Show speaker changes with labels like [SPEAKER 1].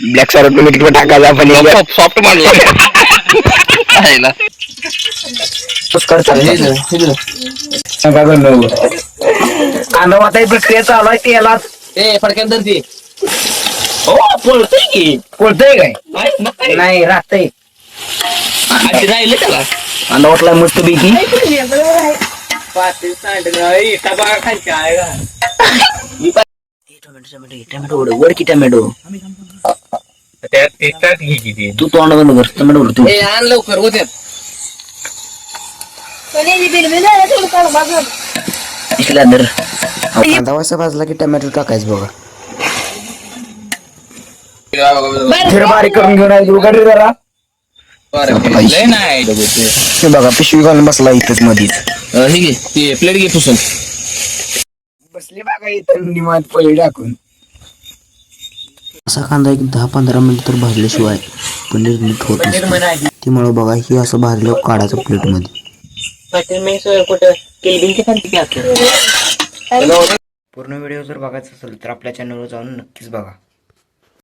[SPEAKER 1] Black salt मीठ पण टाकायचं आपण एक
[SPEAKER 2] सॉफ्ट मांडला.
[SPEAKER 1] कांदा प्रक्रिया चालू आहे त्याला
[SPEAKER 2] ए फडक्यात धरती हो पळतोय की.
[SPEAKER 1] कोणतंय काय? नाही राहतंय.
[SPEAKER 2] राहिलं त्याला.
[SPEAKER 1] कांदा वाटला मस्त पैकी. टोमॅटो टोमॅटो टोमॅटो वर की टोमॅटो तू. तोंड बंद कर टोमॅटो वर तू
[SPEAKER 2] ए आण लवकर होत्यात
[SPEAKER 1] इसला दर कांदा वासा भाजला की टोमॅटो टाकायचं बघा. फिर बारीक करून घेऊन आहे जरा.
[SPEAKER 2] लय नाही
[SPEAKER 1] हे बघा पिशवी घालून बसला इथंच मधीच.
[SPEAKER 2] अं, हे घे ते प्लेट घे पुसून.
[SPEAKER 1] बसले बघा इथं निवांत पहिले टाकून. असा कांदा एक दहा पंधरा मिनिट तर भाजल्याशिवाय पनीर नीट होत नसतं. त्यामुळे बघा हे असं भाजलं काढायचं प्लेटमध्ये पूर्ण व्हिडिओ जर बघायचा असेल तर आपल्या चॅनलवर जाऊन नक्कीच बघा.